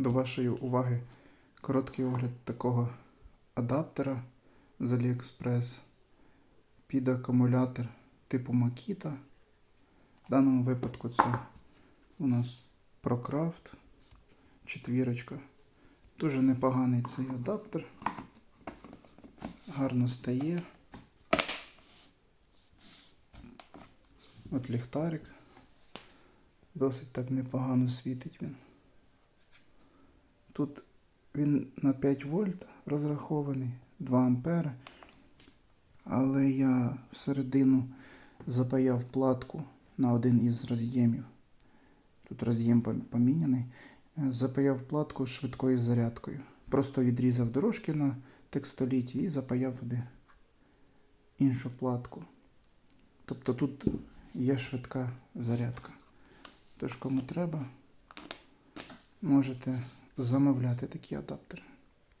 до вашої уваги короткий огляд такого адаптера з AliExpress під акумулятор типу Makita. В даному випадку це у нас ProCraft четвірочка. Дуже непоганий цей адаптер. Гарно стає. От ліхтарик. Досить так непогано світить він. Тут він на 5 вольт розрахований, 2 ампери. Але я всередину запаяв платку на один із роз'ємів. Тут роз'єм пом- поміняний. Е, Запаяв платку швидкою зарядкою. Просто відрізав дорожки на текстоліті і запаяв туди іншу платку. Тобто тут є швидка зарядка. Тож, кому треба, можете замовляти такі адаптери.